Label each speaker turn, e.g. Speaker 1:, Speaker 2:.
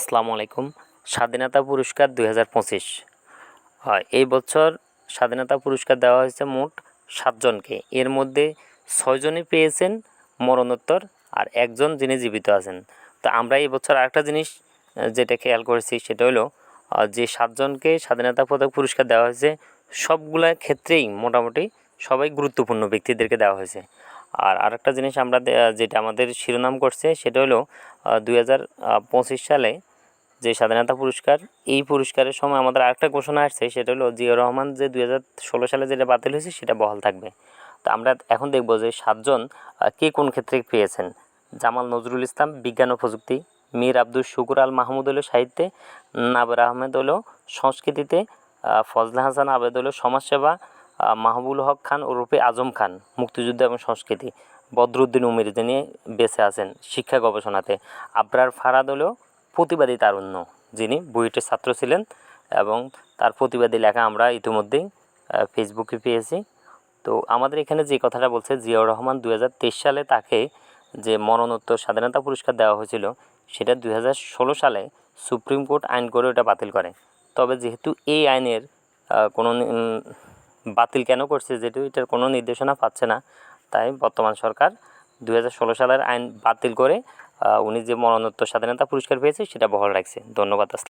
Speaker 1: আসসালামু আলাইকুম। স্বাধীনতা পুরস্কার দুই এই বছর স্বাধীনতা পুরস্কার দেওয়া হয়েছে মোট সাতজনকে এর মধ্যে ছয়জনই পেয়েছেন মরণোত্তর আর একজন যিনি জীবিত আছেন। তো আমরা এই বছর আরেকটা জিনিস যেটা খেয়াল করেছি সেটা হলো যে সাতজনকে স্বাধীনতা পদক পুরস্কার দেওয়া হয়েছে, সবগুলা ক্ষেত্রেই মোটামুটি সবাই গুরুত্বপূর্ণ ব্যক্তিদেরকে দেওয়া হয়েছে। আর আরেকটা জিনিস আমরা যেটা আমাদের শিরোনাম করছে সেটা হলো দুই হাজার পঁচিশ সালে যে স্বাধীনতা পুরস্কার, এই পুরস্কারের সময় আমাদের আরেকটা ঘোষণা আসছে, সেটা হলো জিয়া রহমান যে দুই হাজার ষোলো সালে যেটা বাতিল হয়েছে, সেটা বহাল থাকবে। তো আমরা এখন দেখব যে সাতজন কে কোন ক্ষেত্রে পেয়েছেন? জামাল নজরুল ইসলাম, বিজ্ঞান ও প্রযুক্তি, মীর আব্দুল শুকুর আল মাহমুদ হলো সাহিত্যে, নাবের আহমেদ হলো সংস্কৃতিতে ফজলা হাসান আবেদ হলো সমাজসেবা মাহবুল হক খান ও ওরফে আজম খান, মুক্তিযুদ্ধ এবং সংস্কৃতি। বদরুদ্দিন উমির যিনি বেঁচে আছেন শিক্ষা গবেষণাতে। আবরার ফারাদ হলো প্রতিবাদী তারুণ্য যিনি বুয়েটের ছাত্র ছিলেন এবং তার প্রতিবাদী লেখা আমরা ইতিমধ্যেই ফেসবুকে পেয়েছি। তো আমাদের এখানে যে কথাটা বলছে, জিয়াউর রহমান দু হাজার তেইশ সালে তাকে যে মরণোত্তর স্বাধীনতা পুরস্কার দেওয়া হয়েছিল, সেটা দু হাজার ষোলো সালে সুপ্রিম কোর্ট আইন করে ওটা বাতিল করে। তবে যেহেতু এই আইনের কোনো বাতিল কেন করছে, যেহেতু এটার কোনো নির্দেশনা পাচ্ছে না, তাই বর্তমান সরকার দু হাজার ষোলো সালের আইন বাতিল করে উনি যে মরণোত্তর স্বাধীনতা পুরস্কার পেয়েছে সেটা বহাল রাখছে। ধন্যবাদ